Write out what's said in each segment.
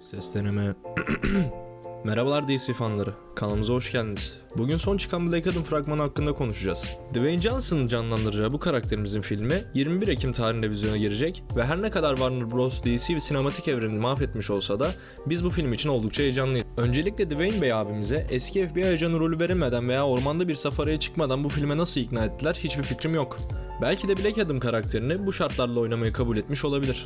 Ses deneme. Merhabalar DC fanları. Kanalımıza hoş geldiniz. Bugün son çıkan Black Adam fragmanı hakkında konuşacağız. Dwayne Johnson'ın canlandıracağı bu karakterimizin filmi 21 Ekim tarihinde vizyona girecek ve her ne kadar Warner Bros. DC ve sinematik evrenini mahvetmiş olsa da biz bu film için oldukça heyecanlıyız. Öncelikle Dwayne Bey abimize eski FBI ajanı rolü verilmeden veya ormanda bir safariye çıkmadan bu filme nasıl ikna ettiler hiçbir fikrim yok. Belki de Black Adam karakterini bu şartlarla oynamayı kabul etmiş olabilir.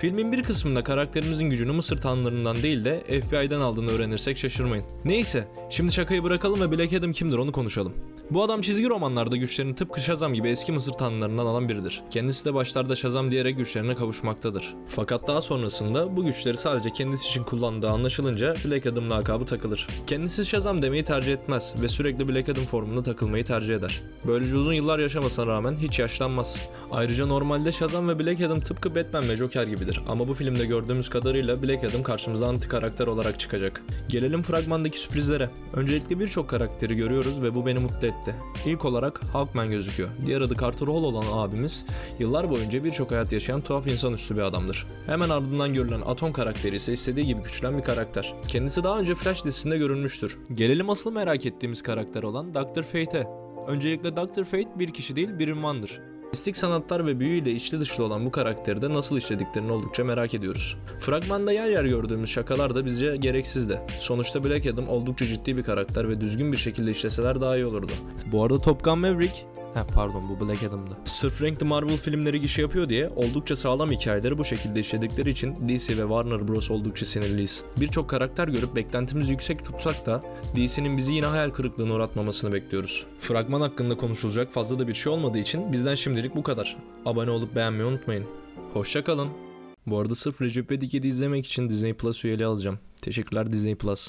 Filmin bir kısmında karakterimizin gücünü Mısır tanrılarından değil de FBI'den aldığını öğrenirsek şaşırmayın. Neyse, şimdi şakayı bırakalım ve Black Adam kimdir onu konuşalım. Bu adam çizgi romanlarda güçlerini tıpkı Shazam gibi eski Mısır tanrılarından alan biridir. Kendisi de başlarda Shazam diyerek güçlerine kavuşmaktadır. Fakat daha sonrasında bu güçleri sadece kendisi için kullandığı anlaşılınca Black Adam lakabı takılır. Kendisi Shazam demeyi tercih etmez ve sürekli Black Adam formunda takılmayı tercih eder. Böylece uzun yıllar yaşamasına rağmen hiç yaşlanmaz. Ayrıca normalde Shazam ve Black Adam tıpkı Batman ve Joker gibidir ama bu filmde gördüğümüz kadarıyla Black Adam karşımıza anti karakter olarak çıkacak. Gelelim fragmandaki sürprizlere. Öncelikle birçok karakteri görüyoruz ve bu beni mutlu etti. İlk olarak Hawkman gözüküyor. Diğer adı Carter Hall olan abimiz yıllar boyunca birçok hayat yaşayan tuhaf insanüstü bir adamdır. Hemen ardından görülen Atom karakteri ise istediği gibi küçülen bir karakter. Kendisi daha önce Flash dizisinde görülmüştür. Gelelim asıl merak ettiğimiz karakter olan Dr. Fate'e. Öncelikle Dr. Fate bir kişi değil bir ünvandır. Mistik sanatlar ve büyüyle içli dışlı olan bu karakteri de nasıl işlediklerini oldukça merak ediyoruz. Fragmanda yer yer gördüğümüz şakalar da bizce gereksizdi. Sonuçta Black Adam oldukça ciddi bir karakter ve düzgün bir şekilde işleseler daha iyi olurdu. Bu arada Top Gun Maverick Ha pardon bu Black Adam'dı. Sırf renkli Marvel filmleri gişe yapıyor diye oldukça sağlam hikayeleri bu şekilde işledikleri için DC ve Warner Bros oldukça sinirliyiz. Birçok karakter görüp beklentimizi yüksek tutsak da DC'nin bizi yine hayal kırıklığına uğratmamasını bekliyoruz. Fragman hakkında konuşulacak fazla da bir şey olmadığı için bizden şimdilik bu kadar. Abone olup beğenmeyi unutmayın. Hoşçakalın. Bu arada sırf Recep İvedik 7 izlemek için Disney Plus üyeliği alacağım. Teşekkürler Disney Plus.